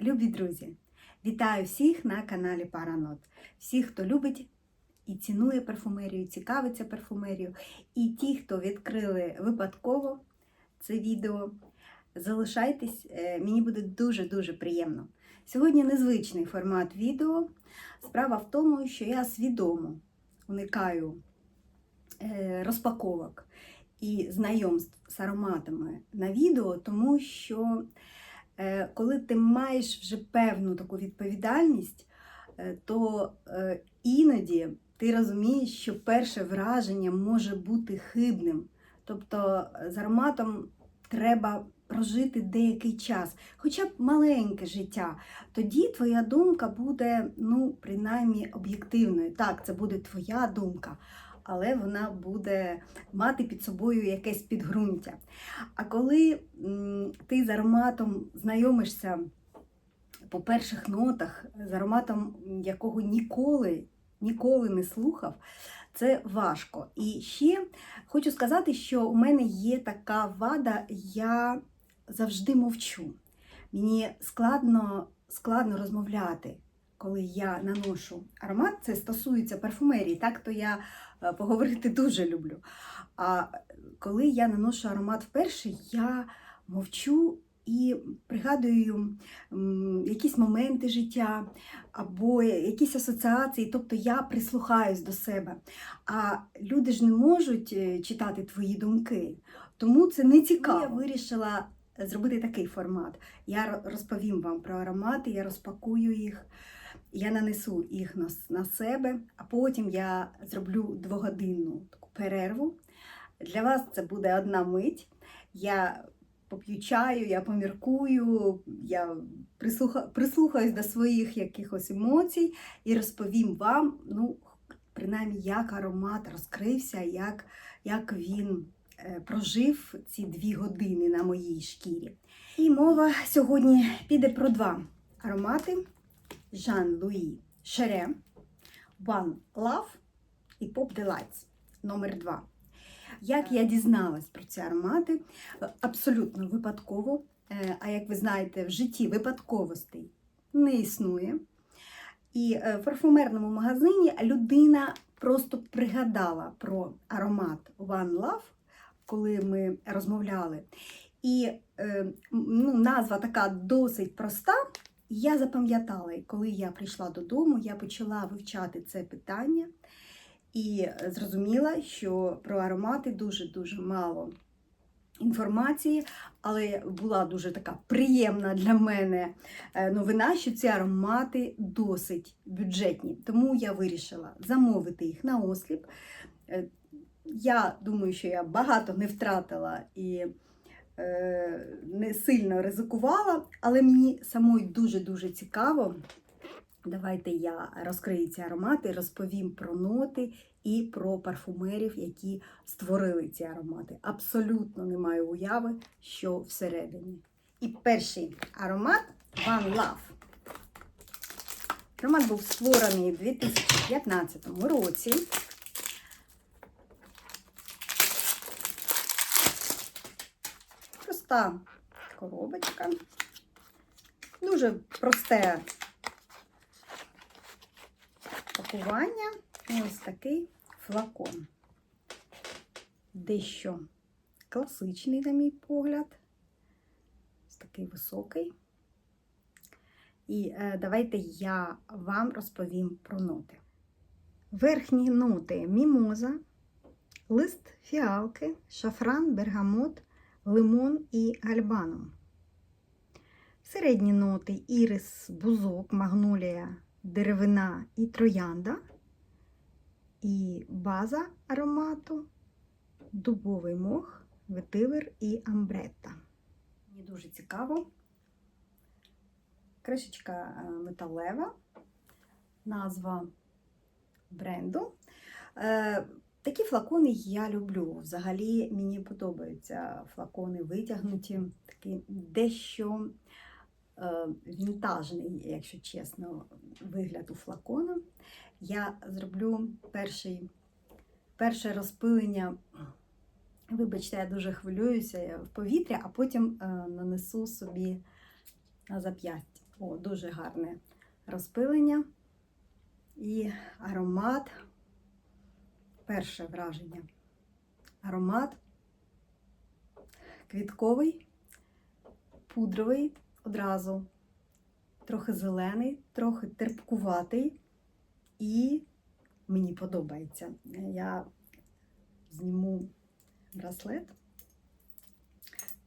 Любі друзі! Вітаю всіх на каналі Паранот. Всіх, хто любить і цінує парфумерію, цікавиться парфумерією, і ті, хто відкрили випадково це відео. Залишайтесь, е, мені буде дуже-дуже приємно. Сьогодні незвичний формат відео. Справа в тому, що я свідомо уникаю е, розпаковок і знайомств з ароматами на відео, тому що коли ти маєш вже певну таку відповідальність, е, то е, іноді ти розумієш, що перше враження може бути хибним. Тобто е, з ароматом треба прожити деякий час, хоча б маленьке життя. Тоді твоя думка буде, ну, принаймні, об'єктивною. Так, це буде твоя думка, але вона буде мати під собою якесь підґрунтя. А коли ти з ароматом знайомишся по перших нотах, з ароматом, якого ніколи, ніколи не слухав, це важко. І ще хочу сказати, що у мене є така вада, я завжди мовчу. Мені складно, складно розмовляти, коли я наношу аромат. Це стосується парфумерії, так то я е, поговорити дуже люблю. А коли я наношу аромат вперше, я мовчу і пригадую якісь моменти життя або якісь асоціації, тобто я прислухаюсь до себе. А люди ж не можуть е, читати твої думки, тому це не цікаво. Я вирішила зробити такий формат. Я розповім вам про аромати, я розпакую їх. Я нанесу їх на, себе, а потім я зроблю двогодинну таку перерву. Для вас це буде одна мить. Я поп'ю чаю, я поміркую, я прислуха, прислухаюсь до своїх якихось емоцій і розповім вам, ну, принаймні, як аромат розкрився, як, як він е, прожив ці дві години на моїй шкірі. І мова сьогодні піде про два аромати Jean-Louis Cheре, One Love і Pop Delights номер 2. Як я дізналась про ці аромати? Абсолютно випадково. Е, А як ви знаєте, в житті випадковостей не існує. І е, в парфумерному магазині людина просто пригадала про аромат One Love, коли ми розмовляли. І е, ну, назва така досить проста. Я запам'ятала, коли я прийшла додому, я почала вивчати це питання і е, зрозуміла, що про аромати дуже-дуже мало інформації, але була дуже така приємна для мене е, новина, що ці аромати досить бюджетні. Тому я вирішила замовити їх на осліп. Е, Я думаю, що я багато не втратила і не сильно ризикувала, але мені самої дуже-дуже цікаво. Давайте я розкрию ці аромати, розповім про ноти і про парфумерів, які створили ці аромати. Абсолютно не маю уяви, що всередині. І перший аромат One Love. Аромат був створений у 2015 році. Проста коробочка. Дуже просте пакування. Ось такий флакон. Дещо класичний, на мій погляд. Ось такий високий. І е, давайте я вам розповім про ноти. Верхні ноти мімоза, лист фіалки, шафран, бергамот, лимон і гальбаном. Середні ноти ірис, бузок, магнолія, деревина і троянда. І база аромату дубовий мох, ветивер і амбретта. Мені дуже цікаво. Кришечка е, металева, назва бренду. Такі флакони я люблю. Взагалі мені подобаються флакони витягнуті, такі дещо е, вінтажний, якщо чесно, вигляд у флакона. Я зроблю перший, перше розпилення. Вибачте, я дуже хвилююся в повітря, а потім е, нанесу собі на зап'ястя. О, дуже гарне розпилення і аромат. Перше враження. Аромат квітковий, пудровий одразу, трохи зелений, трохи терпкуватий і мені подобається. Я зніму браслет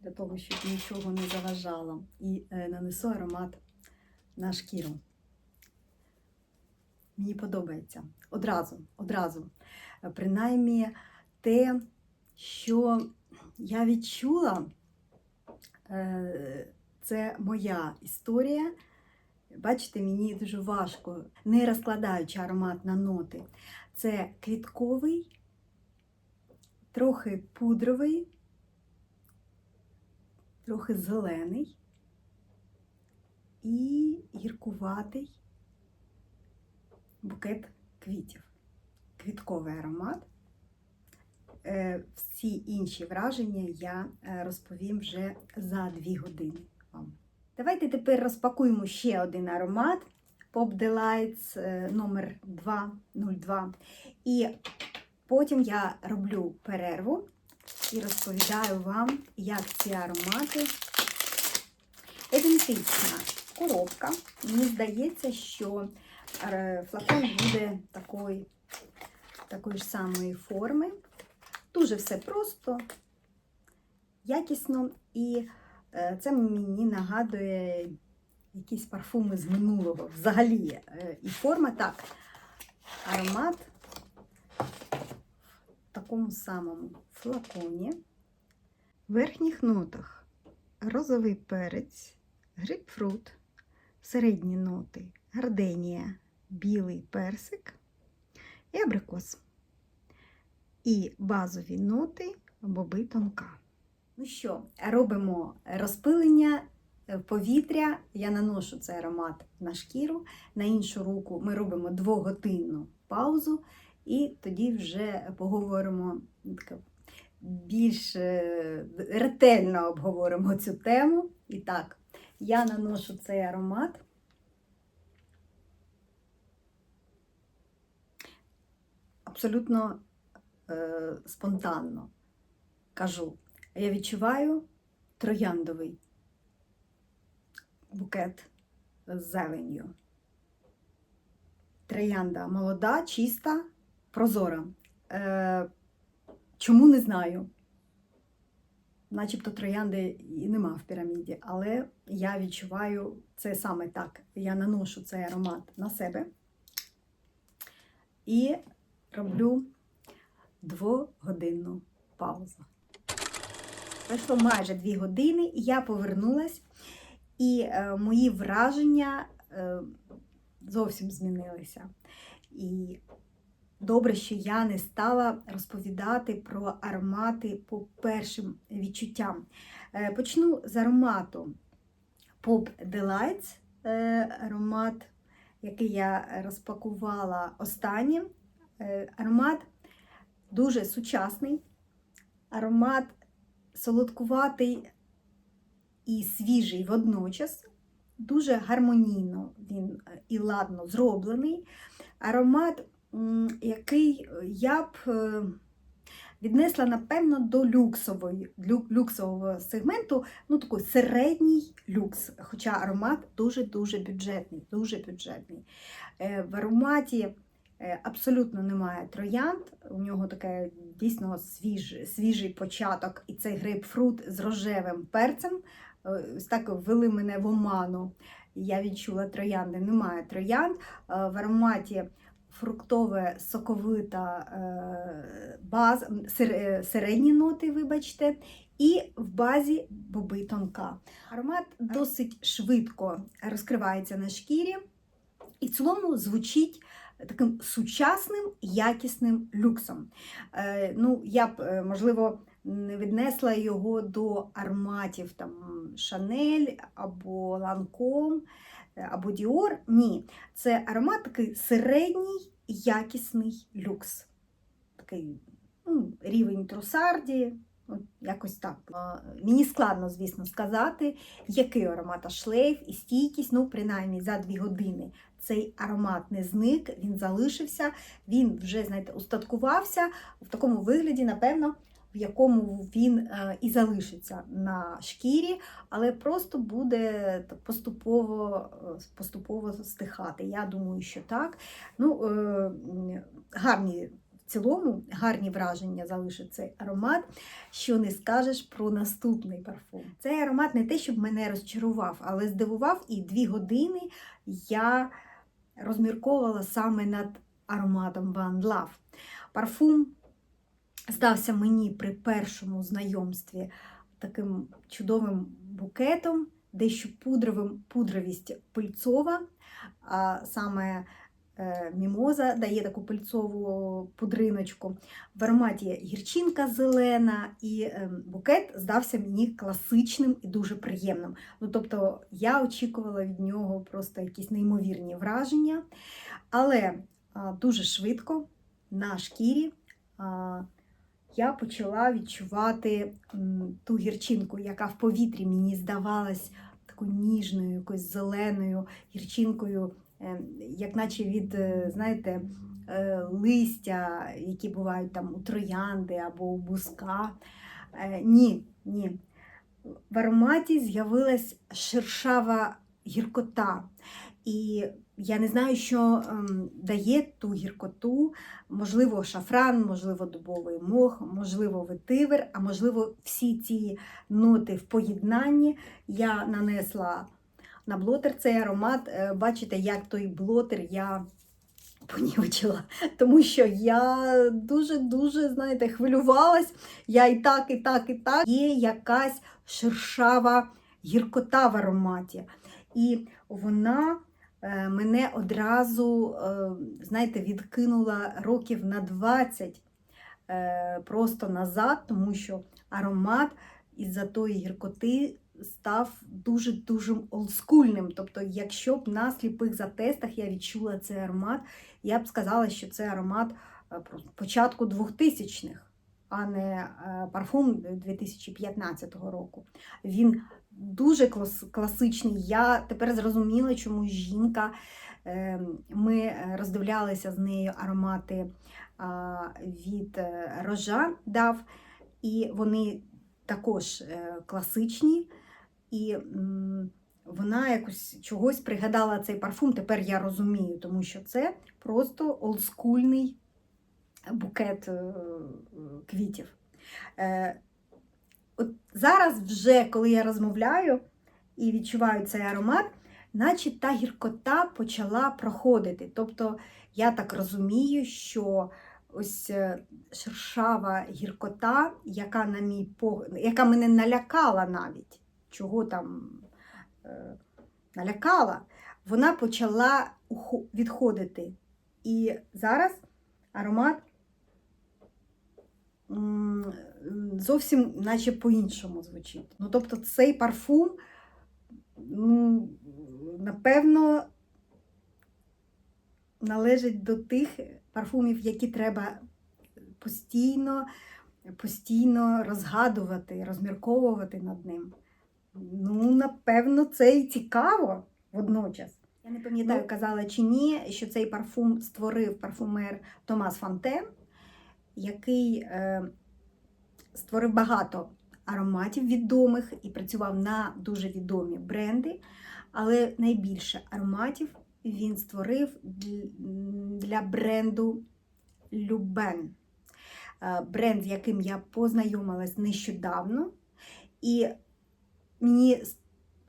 для того, щоб нічого не заважало. І е, нанесу аромат на шкіру. Мені подобається. Одразу, одразу. Е, Принаймні те, що я відчула, е, це моя історія. Бачите, мені дуже важко, не розкладаючи аромат на ноти. Це квітковий, трохи пудровий, трохи зелений і гіркуватий букет квітів. Квітковий аромат. Е, Всі інші враження я е, розповім вже за 2 години вам. Давайте тепер розпакуємо ще один аромат Pop Delights е, номер 202. І потім я роблю перерву і розповідаю вам, як ці аромати. Ідентична коробка. Мені здається, що флакон буде такої, такої ж самої форми. Дуже все просто, якісно, і е, це мені нагадує якісь парфуми з минулого. Взагалі, е, і форма так. Аромат в такому самому флаконі. В верхніх нотах розовий перець, грейпфрут, середні ноти, гарденія, білий персик і абрикос. І базові ноти боби тонка. Ну що, робимо розпилення повітря. Я наношу цей аромат на шкіру, на іншу руку ми робимо двогодинну паузу, і тоді вже поговоримо більш е, ретельно обговоримо цю тему. І так, я наношу цей аромат. Абсолютно е, спонтанно кажу, я відчуваю трояндовий букет з зеленню. Троянда молода, чиста, прозора. Е, чому не знаю? Начебто троянди і нема в піраміді, але я відчуваю це саме так. Я наношу цей аромат на себе і роблю двогодинну паузу. Пройшло майже дві години, і я повернулась, і е, мої враження е, зовсім змінилися. І добре, що я не стала розповідати про аромати по першим відчуттям. Е, почну з аромату Pop Delights, е, аромат, який я розпакувала останнім. Е, аромат дуже сучасний, аромат солодкуватий і свіжий водночас, дуже гармонійно він е, і ладно зроблений. Аромат, який я б е, віднесла, напевно, до люксової, люксового сегменту, ну такий середній люкс. Хоча аромат дуже-дуже бюджетний, дуже бюджетний. В ароматі Абсолютно немає троянд. У нього таке дійсно свіж, свіжий початок, і цей грейпфрут з рожевим перцем. Е, Ось так ввели мене в оману. Я відчула троянди. Немає троянд. Е, В ароматі фруктове соковита е, баз, е, середні ноти, вибачте, і в базі боби тонка. Аромат досить швидко розкривається на шкірі, і в цілому звучить таким сучасним, якісним люксом. Е, ну, я б, е, можливо, не віднесла його до ароматів там Шанель або Ланком або Діор. Ні, це аромат такий середній, якісний люкс. Такий ну, рівень трусарді, Якось так. Мені складно, звісно, сказати, який аромат шлейф і стійкість, ну, принаймні за дві години. Цей аромат не зник, він залишився, він вже, знаєте, устаткувався в такому вигляді, напевно, в якому він е, і залишиться на шкірі, але просто буде поступово, е, поступово стихати. Я думаю, що так. Ну, е, гарні цілому гарні враження залишить цей аромат, що не скажеш про наступний парфум. Цей аромат не те, щоб мене розчарував, але здивував, і дві години я розмірковувала саме над ароматом One Love. Парфум стався мені при першому знайомстві таким чудовим букетом, дещо пудровим, пудровість пильцова, а саме мімоза дає таку пильцову пудриночку. В ароматі гірчинка зелена, і е, букет здався мені класичним і дуже приємним. Ну, тобто я очікувала від нього просто якісь неймовірні враження. Але дуже швидко на шкірі я почала відчувати ту гірчинку, яка в повітрі мені здавалась такою ніжною, якоюсь зеленою гірчинкою, е, як наче від, е, знаєте, е, листя, які бувають там у троянди або у буска. Е, Ні, ні. В ароматі з'явилась шершава гіркота. І я не знаю, що ем, дає ту гіркоту, можливо, шафран, можливо, дубовий мох, можливо, ветивер, а можливо, всі ці ноти в поєднанні я нанесла на блотер цей аромат. Е, Бачите, як той блотер я понівечила, тому що я дуже-дуже, знаєте, хвилювалась. Я і так, і так, і так. Є якась шершава гіркота в ароматі. І вона е, мене одразу, е, знаєте, відкинула років на 20 е, просто назад, тому що аромат із-за тої гіркоти став дуже-дуже олдскульним. Тобто, якщо б на сліпих затестах я відчула цей аромат, я б сказала, що це аромат е, початку 2000-х, а не е, парфум 2015 року. Він дуже класичний. Я тепер зрозуміла, чому жінка. е, Ми е, роздивлялися з нею аромати від Рожа дав, і вони також класичні. І вона якось чогось пригадала цей парфум. Тепер я розумію, тому що це просто олдскульний букет е, квітів. Е, От зараз, вже коли я розмовляю і відчуваю цей аромат, наче та гіркота почала проходити. Тобто я так розумію, що ось е, шершава гіркота, яка на мій погляд, яка мене налякала навіть, чого там е, налякала, вона почала відходити. І зараз аромат зовсім наче по-іншому звучить. Ну, тобто цей парфум, ну, напевно, належить до тих парфумів, які треба постійно, постійно розгадувати, розмірковувати над ним. Ну, напевно, це і цікаво водночас. Я не пам'ятаю, Ну. казала чи ні, що цей парфум створив парфумер Томас Фонтен, який е, створив багато ароматів відомих і працював на дуже відомі бренди. Але найбільше ароматів він створив для бренду Любен. Е, Бренд, з яким я познайомилась нещодавно. І мені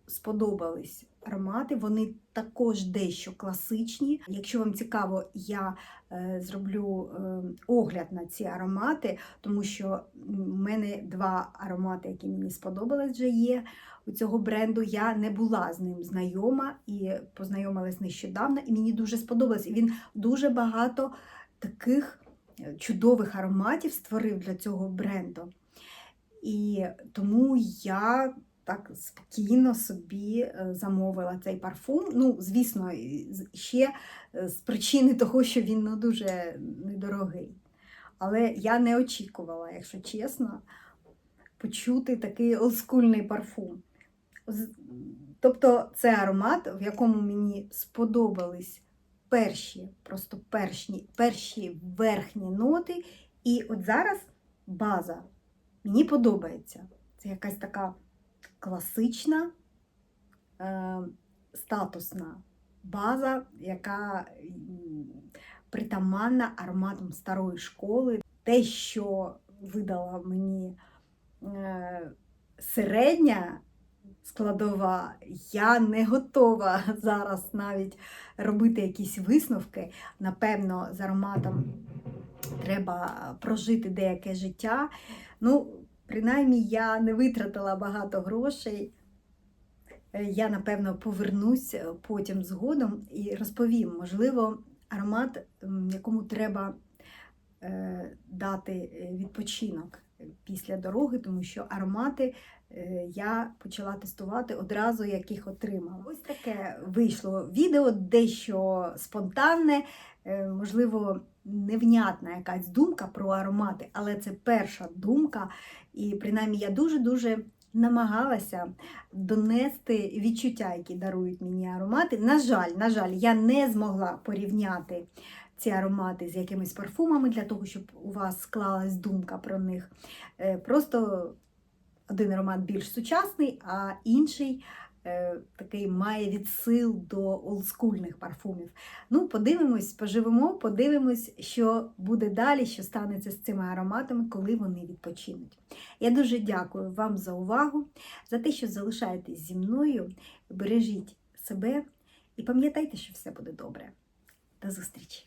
сподобались аромати. Вони також дещо класичні. Якщо вам цікаво, я е, зроблю е, огляд на ці аромати, тому що в мене два аромати, які мені сподобались, вже є. У цього бренду я не була з ним знайома і познайомилась нещодавно, і мені дуже сподобалось. І він дуже багато таких е, чудових ароматів створив для цього бренду. І тому я так спокійно собі е, замовила цей парфум. Ну, звісно, ще е, з причини того, що він ну, дуже недорогий. Але я не очікувала, якщо чесно. почути такий олдскульний парфум. Тобто це аромат, в якому мені сподобались перші, просто перші, перші верхні ноти. І от зараз база мені подобається. Це якась така класична, е, статусна база, яка притаманна ароматом старої школи. Те, що видала мені е, середня складова, я не готова зараз навіть робити якісь висновки. Напевно, з ароматом треба прожити деяке життя. Ну, принаймні, я не витратила багато грошей. Е, Я, напевно, повернусь е, потім згодом і розповім, можливо, аромат, якому треба е, дати відпочинок після дороги, тому що аромати я почала тестувати одразу, як їх отримала. Ось таке вийшло відео, дещо спонтанне, можливо, невнятна якась думка про аромати, але це перша думка, і принаймні я дуже-дуже намагалася донести відчуття, які дарують мені аромати. На жаль, на жаль, я не змогла порівняти ці аромати з якимись парфумами для того, щоб у вас склалась думка про них. Е, Просто один аромат більш сучасний, а інший такий має відсил до олдскульних парфумів. Ну, подивимось, поживемо, подивимось, що буде далі, що станеться з цими ароматами, коли вони відпочинуть. Я дуже дякую вам за увагу, за те, що залишаєтесь зі мною. Бережіть себе і пам'ятайте, що все буде добре. До зустрічі!